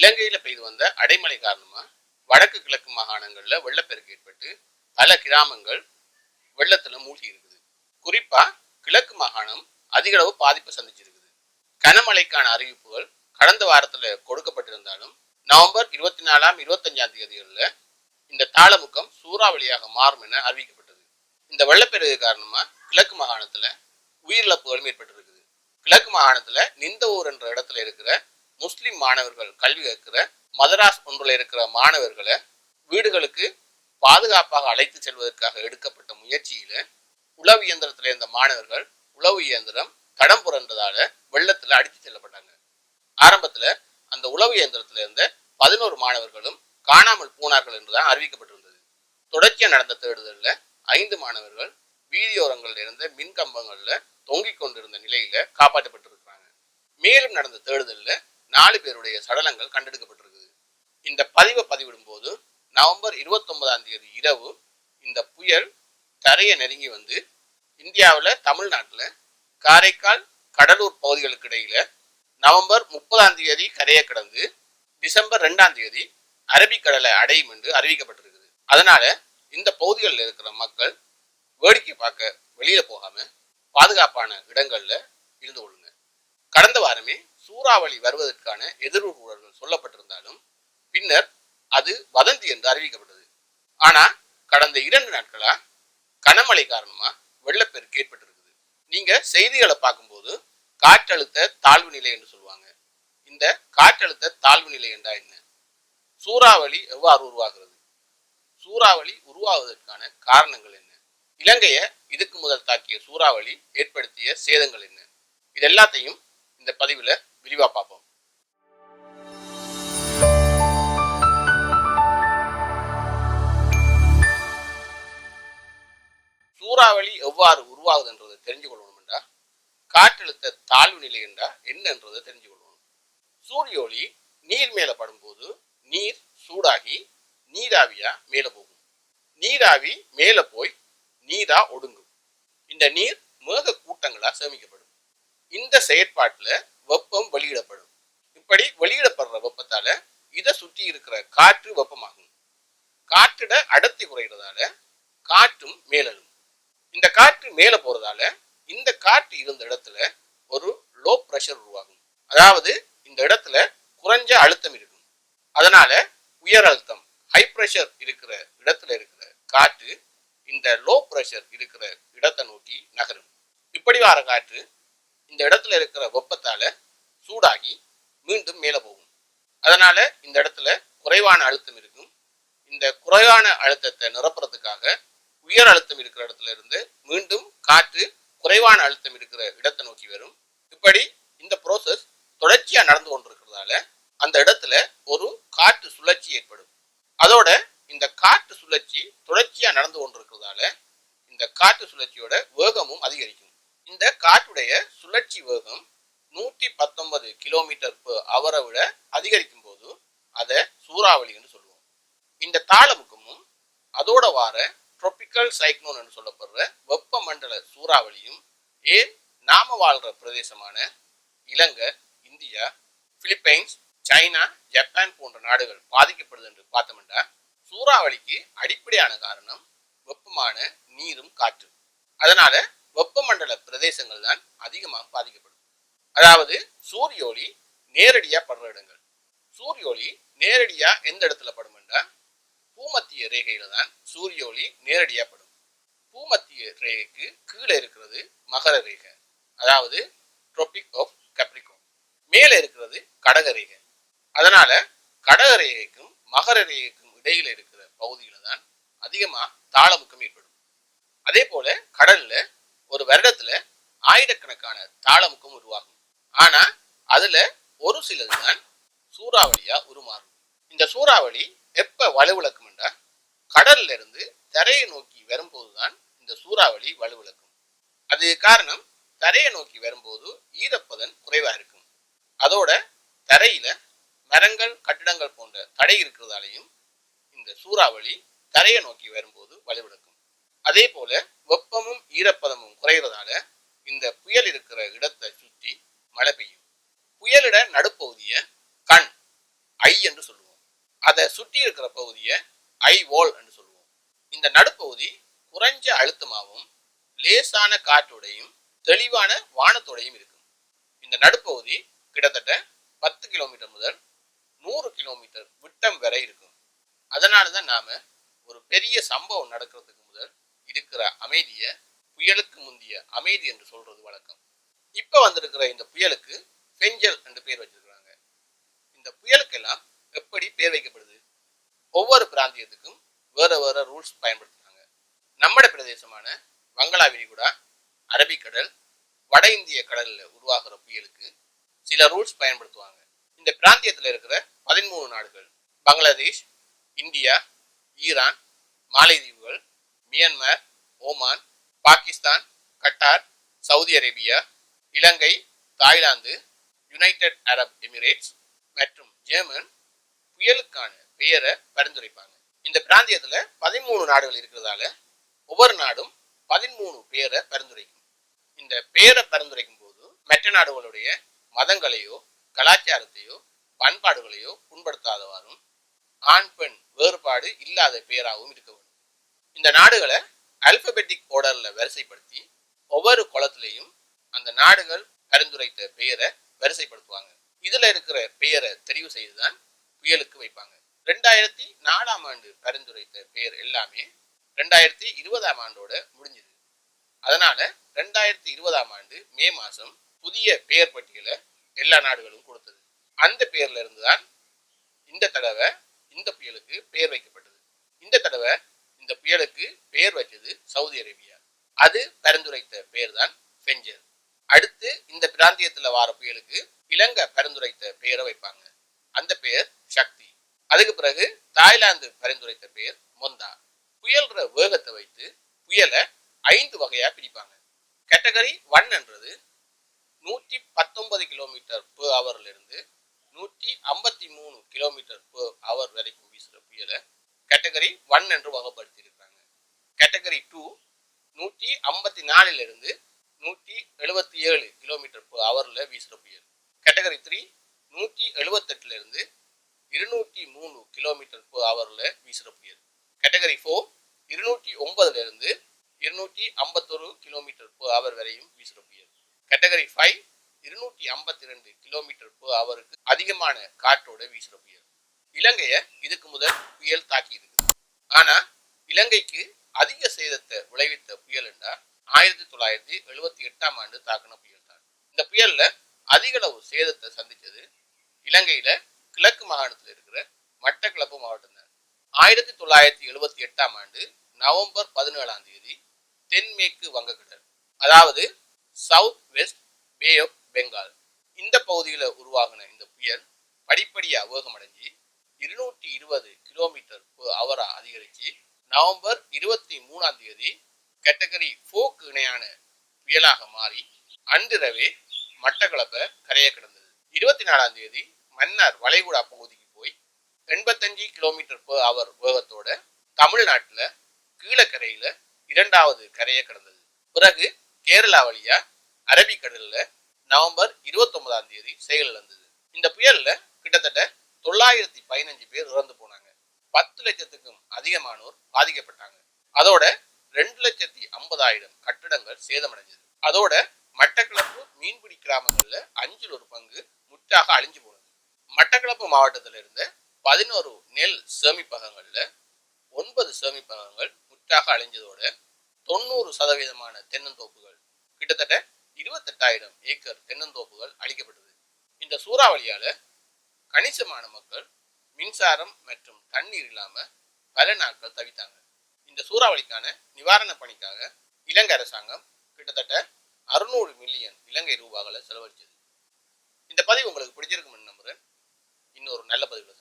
இலங்கையில பெய்து வந்த அடைமழை காரணமா வடக்கு கிழக்கு மாகாணங்கள்ல வெள்ளப்பெருக்கு ஏற்பட்டு பல கிராமங்கள் வெள்ளத்துல மூழ்கி இருக்குது. குறிப்பா கிழக்கு மாகாணம் அதிக அளவு பாதிப்பு சந்திச்சிருக்குது. கனமழைக்கான அறிவிப்புகள் கடந்த வாரத்துல கொடுக்கப்பட்டிருந்தாலும் நவம்பர் இருபத்தி நாலாம் இருபத்தஞ்சாம் தேதிகளில் இந்த தாளமுக்கம் சூறாவளியாக மாறும் என அறிவிக்கப்பட்டது. இந்த வெள்ளப்பெருக்கு காரணமா கிழக்கு மாகாணத்துல உயிரிழப்புகளும் ஏற்பட்டிருக்குது. கிழக்கு மாகாணத்துல நிந்தவூர் என்ற இடத்துல இருக்கிற முஸ்லீம் மாணவர்கள் கல்வி கற்கிற மதராஸ் ஒன்றில் இருக்கிற மாணவர்களை வீடுகளுக்கு பாதுகாப்பாக அழைத்து செல்வதற்காக எடுக்கப்பட்ட முயற்சியில உளவு இயந்திரத்தில் இருந்த மாணவர்கள் உளவு இயந்திரம் தடம் புரண்டதால வெள்ளத்துல அடித்து செல்லப்பட்டாங்க. ஆரம்பத்துல அந்த உளவு இயந்திரத்துல இருந்த பதினோரு மாணவர்களும் காணாமல் போனார்கள் என்றுதான் அறிவிக்கப்பட்டிருந்தது. தொடர்ச்சியாக நடந்த தேடுதலில் ஐந்து மாணவர்கள் வீதியோரங்களில் இருந்த மின் கம்பங்களில் தொங்கிக் கொண்டிருந்த நிலையில காப்பாற்றப்பட்டிருக்கிறாங்க. மேலும் நடந்த தேடுதலில் நாலு பேருடைய சடலங்கள் கண்டெடுக்கப்பட்டிருக்குது. இந்த பதிவை பதிவிடும் போது நவம்பர் இருபத்தொன்பதாம் தேதி இரவு இந்த புயல் கரையை நெருங்கி வந்து இந்தியாவில் தமிழ்நாட்டில் காரைக்கால் கடலூர் பகுதிகளுக்கு இடையில நவம்பர் முப்பதாம் தேதி கரையை கடந்து டிசம்பர் ரெண்டாம் தேதி அரபிக்கடலை அடையும் என்று அறிவிக்கப்பட்டிருக்குது. அதனால இந்த பகுதிகளில் இருக்கிற மக்கள் வேடிக்கை பார்க்க வெளியில போகாம பாதுகாப்பான இடங்கள்ல இருந்து கொள்ளுங்க. கடந்த வாரமே சூறாவளி வருவதற்கான எதிர்வுகள் சொல்லப்பட்டிருந்தாலும் பின்னர் அது வதந்தி என்று அறிவிக்கப்பட்டது. ஆனா கடந்த இரண்டு நாட்களா கனமழை காரணமா வெள்ளப்பெருக்கு ஏற்பட்டிருக்குது. நீங்க செய்திகளை பார்க்கும்போது காற்றழுத்த தாழ்வு நிலை என்று சொல்லுவாங்க. இந்த காற்றழுத்த தாழ்வு நிலை என்றா என்ன? சூறாவளி எவ்வாறு உருவாகிறது? சூறாவளி உருவாவதற்கான காரணங்கள் என்ன? இலங்கையை இதுக்கு முதல் தாக்கிய சூறாவளி ஏற்படுத்திய சேதங்கள் என்ன? இது எல்லாத்தையும் இந்த பதிவில் விரிவா பார்ப்போம். சூறாவளி எவ்வாறு உருவாகுது என்றதை தெரிஞ்சு கொள்ளணும் என்றா? காற்றழுத்த தாழ்வு நிலை என்றா? என்ன என்றதை தெரிஞ்சு கொள்ளணும். சூரிய ஒளி நீர் மேல படும்போது நீர் சூடாகி நீராவியா மேலே போகும். நீராவி மேலே போய் நீரா ஒடுங்கும். இந்த நீர் மேக கூட்டங்களா சேமிக்கப்படும். இந்த செயற்பாட்டில் வெப்பம் வெளியிடப்படும். இப்படி வெளியிடப்படுற வெப்பத்தால இதை சுற்றி இருக்கிற காற்று வெப்பமாகும். காற்றிட அடர்த்தி குறைகிறதால காற்றும் மேலும் இந்த காற்று மேலே போறதால இந்த காற்று இருந்த இடத்துல ஒரு லோ ப்ரெஷர் உருவாகும். அதாவது இந்த இடத்துல குறைஞ்ச அழுத்தம் இருக்கும். அதனால உயர் அழுத்தம் ஹை ப்ரெஷர் இருக்கிற இடத்துல இருக்கிற காற்று இந்த லோ ப்ரெஷர் இருக்கிற இடத்தை நோக்கி நகரும். இப்படி வர காற்று இந்த இடத்துல இருக்கிற வெப்பத்தால சூடாகி மீண்டும் மேலே போகும். அதனால இந்த இடத்துல குறைவான அழுத்தம் இருக்கும். இந்த குறைவான அழுத்தத்தை நிரப்புறதுக்காக உயர் அழுத்தம் இருக்கிற இடத்துல இருந்து மீண்டும் காற்று குறைவான அழுத்தம் இருக்கிற இடத்தை நோக்கி வரும். இப்படி இந்த ப்ரோசஸ் தொடர்ச்சியாக நடந்து கொண்டிருக்கிறதால அந்த இடத்துல ஒரு காற்று சுழற்சி ஏற்படும். அதோட இந்த காற்று சுழற்சி தொடர்ச்சியாக நடந்து கொண்டிருக்கிறதால இந்த காற்று சுழற்சியோட வேகமும் அதிகரிக்கும். இந்த காற்றுடைய சுழற்சி வேகம் நூற்றி பத்தொன்பது கிலோமீட்டர் அவரை விட அதிகரிக்கும் போது அதை சூறாவளி என்று சொல்லுவோம். இந்த தாளமுக்கமும் அதோட வார ட்ரொபிக்கல் சைக்ளோன் என்று சொல்லப்படுற வெப்பமண்டல சூறாவளியும் ஏன் நாம வாழ்ற பிரதேசமான Ilangai India Philippines China Japan போன்ற நாடுகள் பாதிக்கப்படுது என்று பார்த்தோம்னா சூறாவளிக்கு அடிப்படையான காரணம் வெப்பமான நீரும் காற்று. அதனால வெப்பமண்டல பிரதேசங்கள் தான் அதிகமாக பாதிக்கப்படும். அதாவது சூரிய ஒளி நேரடியாக படுற இடங்கள். சூரிய ஒளி நேரடியாக எந்த இடத்துல படும்னா பூமத்திய ரேகையில தான் சூரிய ஒளி நேரடியாக படும். பூமத்திய ரேகைக்கு கீழே இருக்கிறது மகர ரேகை. அதாவது ட்ரோபிக் ஆஃப் கப்ரிகோம் மேலே இருக்கிறது கடக ரேகை. அதனால கடக ரேகைக்கும் மகர ரேகைக்கும் இடையில இருக்கிற பகுதியில தான் அதிகமாக தாளமுக்கம் ஏற்படும். அதே போல கடல்ல ஒரு வருடத்துல ஆயிரக்கணக்கான தாளமுக்கம் உருவாகும். ஆனா அதுல ஒரு சிலது தான் சூறாவளியா உருமாறும். இந்த சூறாவளி எப்ப வலுவிழக்கும்டா கடல்ல இருந்து தரையை நோக்கி வரும்போதுதான் இந்த சூறாவளி வலுவிளக்கும் அது காரணம் தரையை நோக்கி வரும்போது ஈரப்பதன் குறைவா இருக்கும். அதோட தரையில மரங்கள் கட்டிடங்கள் போன்ற தடை இருக்கிறதாலையும் இந்த சூறாவளி தரையை நோக்கி வரும்போது வலுவிளக்கும் அதே போல வெப்பமும் ஈரப்பதமும் குறைகிறதால இந்த புயல் இருக்கிற இடத்தை சுற்றி மழை பெய்யும். புயலிட நடுப்பகுதிய கண் ஐ என்று சொல்லுவோம். அதை சுற்றி இருக்கிற பகுதியை ஐ வால் என்று சொல்லுவோம். இந்த நடுப்பகுதி குறைஞ்ச அழுத்தமாகவும் லேசான காற்றோடையும் தெளிவான வானத்தோடையும் இருக்கும். இந்த நடுப்பகுதி கிட்டத்தட்ட பத்து கிலோமீட்டர் முதல் நூறு கிலோமீட்டர் விட்டம் வரை இருக்கும். அதனால தான் நாம ஒரு பெரிய சம்பவம் நடக்கிறதுக்கு முதல் இருக்கிற அமைதியை புயலுக்கு முந்திய அமைதி என்று சொல்றது வழக்கம். இப்போ வந்திருக்கிற இந்த புயலுக்கு பெஞ்சல் என்று பேர் வச்சிருக்கிறாங்க. இந்த புயலுக்கெல்லாம் எப்படி பேர் வைக்கப்படுது? ஒவ்வொரு பிராந்தியத்துக்கும் வேற வேற ரூல்ஸ் பயன்படுத்துறாங்க. நம்மட பிரதேசமான வங்களா விரிகுடா அரபிக்கடல் வட இந்திய கடலில் உருவாகிற புயலுக்கு சில ரூல்ஸ் பயன்படுத்துவாங்க. இந்த பிராந்தியத்தில் இருக்கிற பதிமூணு நாடுகள் Bangladesh India Iran மாலைதீவுகள் Myanmar Oman Pakistan Qatar Saudi Arabia Ilangai Thailand United Arab Emirates மற்றும் ஜெர்மன் புயலுக்கான பெயரை பரிந்துரைப்பாங்க. இந்த பிராந்தியத்தில் பதிமூணு நாடுகள் இருக்கிறதால ஒவ்வொரு நாடும் பதிமூணு பேரை பரிந்துரைக்கும். இந்த பேரை பரிந்துரைக்கும் போது மற்ற நாடுகளுடைய மதங்களையோ கலாச்சாரத்தையோ பண்பாடுகளையோ புண்படுத்தாதவாறும் ஆண் பெண் வேறுபாடு இல்லாத பேராகவும் இருக்க வேண்டும். இந்த நாடுகளை அல்பபெட்டிக் ஆர்டர்ல வரிசைப்படுத்தி ஒவ்வொரு குளத்திலையும் அந்த நாடுகள் பரிந்துரைத்த பெயரை வரிசைப்படுத்துவாங்க. இதுல இருக்கிற பெயரை தெரிவு செய்துதான் புயலுக்கு வைப்பாங்க. ரெண்டாயிரத்தி நாலாம் ஆண்டு பரிந்துரைத்த பெயர் எல்லாமே ரெண்டாயிரத்தி இருபதாம் ஆண்டோட முடிஞ்சது. அதனால ரெண்டாயிரத்தி இருபதாம் ஆண்டு மே மாசம் புதிய பெயர் பட்டியலை எல்லா நாடுகளும் கொடுத்தது. அந்த பெயர்ல இருந்து தான் இந்த தடவை இந்த புயலுக்கு பெயர் வைக்கப்பட்டது. இந்த தடவை இந்த புயலுக்கு பெயர் வச்சது சவுதி அரேபியா. அது பரிந்துரைத்த பெயர் தான் பெஞ்சர். அடுத்து இந்த பிராந்தியத்தில் வார புயலுக்கு இலங்கை பரிந்துரைத்த பெயரை வைப்பாங்க. அந்த பெயர் சக்தி. அதுக்கு பிறகு தாய்லாந்து பரிந்துரைத்த பெயர் மொந்தா. புயல்ற வேகத்தை வைத்து புயலை ஐந்து வகையாக பிரிப்பாங்க. கேட்டகரி ஒன் என்றது நூற்றி பத்தொன்பது கிலோமீட்டர் பெர் ஹவர்லேருந்து நூற்றி ஐம்பத்தி மூணு கிலோமீட்டர் பெர் ஹவர் வரைக்கும் வீசுகிற புயலை கேட்டகரி ஒன் என்று வகைப்படுத்தியிருக்காங்க. கேட்டகரி டூ நூற்றி ஐம்பத்தி நாலுல இருந்து நூற்றி எழுபத்தி ஏழு கிலோமீட்டர் பர் ஹவரில் வீசுற புயல். கேட்டகரி த்ரீ நூற்றி எழுபத்தெட்டுலேருந்து இருநூற்றி மூணு கிலோமீட்டர் பர் ஹவரில் வீசுகிற புயல். கேட்டகரி ஃபோர் இருநூற்றி ஒன்பதுல இருந்து இருநூற்றி ஐம்பத்தொரு கிலோமீட்டர் பர் ஹவர் வரையும் வீசுற புயல். கேட்டகரி ஃபைவ் இருநூற்றி ஐம்பத்தி ரெண்டு கிலோமீட்டர் பர் ஹவருக்கு அதிகமான காற்றோட வீசுகிற இலங்கைய இதுக்கு முதல் புயல் தாக்கி இருக்குது ஆனா இலங்கைக்கு அதிக சேதத்தை விளைவித்த புயல் என்றா ஆயிரத்தி தொள்ளாயிரத்தி எழுபத்தி எட்டாம் ஆண்டு தாக்கின புயல் தான். இந்த புயல்ல அதிக அளவு சேதத்தை சந்திச்சது இலங்கையில கிழக்கு மாகாணத்தில் இருக்கிற மட்டக்களப்பு மாவட்டம் தான். ஆயிரத்தி தொள்ளாயிரத்தி எழுபத்தி எட்டாம் ஆண்டு நவம்பர் பதினேழாம் தேதி தென்மேற்கு வங்கக்கடல் அதாவது south west bay of Bengal இந்த பகுதியில் உருவாகின இந்த புயல் படிப்படியாக வேகமடைஞ்சு இருநூற்றி இருபது கிலோமீட்டர் அவரா அதிகரித்து நவம்பர் இருபத்தி மூணாம் தேதி கேட்டகரி ஃபோக்கு இணையான புயலாக மாறி அன்றிரவே மட்டக்களப்பை கரையை கிடந்தது. இருபத்தி நாலாம் தேதி மன்னார் வளைகுடா பகுதிக்கு போய் எண்பத்தஞ்சு கிலோமீட்டர் per அவர் வேகத்தோட தமிழ்நாட்டில் கீழக்கரையில் இரண்டாவது கரையை கடந்தது. பிறகு கேரளா வழியா அரபிக்கடலில் நவம்பர் இருபத்தொன்பதாம் தேதி செயலிழந்தது. இந்த புயலில் கிட்டத்தட்ட தொள்ளாயிரத்தி பதினஞ்சு பேர் இறந்து போனாங்க. பத்து லட்சத்துக்கும் அதிகமானோர் பாதிக்கப்பட்டாங்க. அதோட ரெண்டு லட்சத்தி ஐம்பதாயிரம் கட்டிடங்கள் சேதமடைஞ்சது. அதோட மட்டக்களப்பு மீன்பிடி கிராமங்கள்ல அஞ்சில் ஒரு பங்கு முற்றாக அழிஞ்சு போனது. மட்டக்களப்பு மாவட்டத்தில் இருந்த பதினோரு நெல் சேமிப்பகங்கள்ல ஒன்பது சேமிப்பகங்கள் முற்றாக அழிஞ்சதோட தொண்ணூறு சதவீதமான தென்னந்தோப்புகள் கிட்டத்தட்ட இருபத்தெட்டாயிரம் ஏக்கர் தென்னந்தோப்புகள் அழிக்கப்பட்டது. இந்த சூறாவளியால கணிசமான மக்கள் மின்சாரம் மற்றும் தண்ணீர் இல்லாம பல நாட்கள் தவித்தாங்க. இந்த சூறாவளிக்கான நிவாரண பணிக்காக இலங்கை அரசாங்கம் கிட்டத்தட்ட அறுநூறு மில்லியன் இலங்கை ரூபாய்களை செலவழிச்சது. இந்த பதிவு உங்களுக்கு பிடிச்சிருக்கும்னு நம்புறேன். இன்னொரு நல்ல பதிவில்